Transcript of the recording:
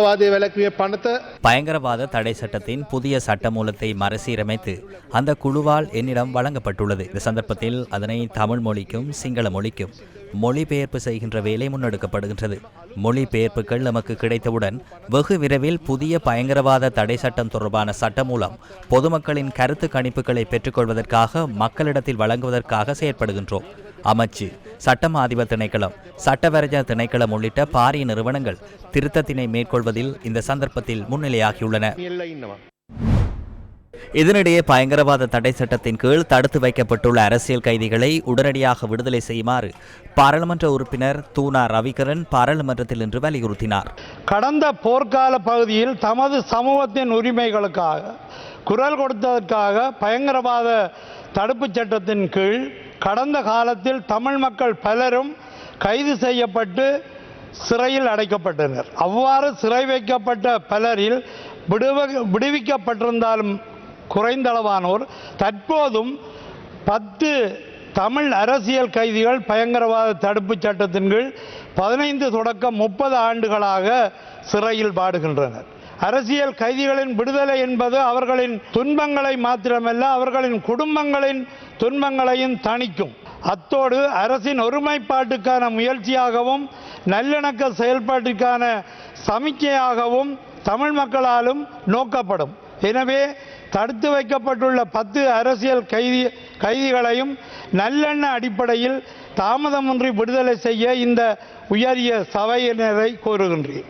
අන්තවාදය වැලැක්විය පනත பயங்கரவாத தடை சட்டத்தின் புதிய சட்டமூலத்தை மறுசீரமைத்து அந்த குழுவால் என்னிடம் வழங்கப்பட்டுள்ளது இந்த சந்தர்ப்பத்தில் அதனை தமிழ் மொழிக்கும் சிங்கள மொழிக்கும் மொழிபெயர்ப்பு செய்கின்ற வேலை முன்னெடுக்கப்படுகின்றது மொழிபெயர்ப்புகள் நமக்கு கிடைத்தவுடன் வெகு விரைவில் புதிய பயங்கரவாத தடை சட்டம் தொடர்பான சட்டமூலம் பொதுமக்களின் கருத்து கணிப்புகளை பெற்றுக்கொள்வதற்காக மக்களிடத்தில் வழங்குவதற்காக செயற்படுகின்றோம் அமைச்சு சட்டம் ஆதிப திணைக்களம் சட்டவரைஜ திணைக்களம் உள்ளிட்ட பாரிய நிறுவனங்கள் திருத்தத்தினை மேற்கொள்வதில் இந்த சந்தர்ப்பத்தில் முன்னிலையாகியுள்ளன. இதனிடையே பயங்கரவாத தடை சட்டத்தின் கீழ் தடுத்து வைக்கப்பட்டுள்ள அரசியல் கைதிகளை உடனடியாக விடுதலை செய்யுமாறு பாராளுமன்ற உறுப்பினர் தூனா ரவிகரன் பாராளுமன்றத்தில் இன்று வலியுறுத்தினார். கடந்த போர்க்கால பகுதியில் தமது சமூகத்தின் உரிமைகளுக்காக குரல் கொடுத்ததற்காக பயங்கரவாத தடுப்பு சட்டத்தின் கீழ் கடந்த காலத்தில் தமிழ் மக்கள் பலரும் கைது செய்யப்பட்டு சிறையில் அடைக்கப்பட்டனர். அவ்வாறு சிறை வைக்கப்பட்ட பலரில் விடுவ விடுவிக்கப்பட்டிருந்தாலும் குறைந்தளவானோர். தற்போதும் பத்து தமிழ் அரசியல் கைதிகள் பயங்கரவாத தடுப்புச் சட்டத்தின் கீழ் பதினைந்து தொடக்கம் முப்பது ஆண்டுகளாக சிறையில் பாடுகின்றனர். அரசியல் கைதிகளின் விடுதலை என்பது அவர்களின் துன்பங்களை மாத்திரமல்ல அவர்களின் குடும்பங்களின் துன்பங்களையும் தணிக்கும். அத்தோடு அரசின் ஒருமைப்பாட்டுக்கான முயற்சியாகவும் நல்லிணக்க செயல்பாட்டிற்கான சமிக்கையாகவும் தமிழ் மக்களாலும் நோக்கப்படும். எனவே தடுத்து வைக்கப்பட்டுள்ள பத்து அரசியல் கைதி கைதிகளையும் நல்லெண்ண அடிப்படையில் தாமதமின்றி விடுதலை செய்ய இந்த உயரிய சபையினரை கோருகின்றேன்.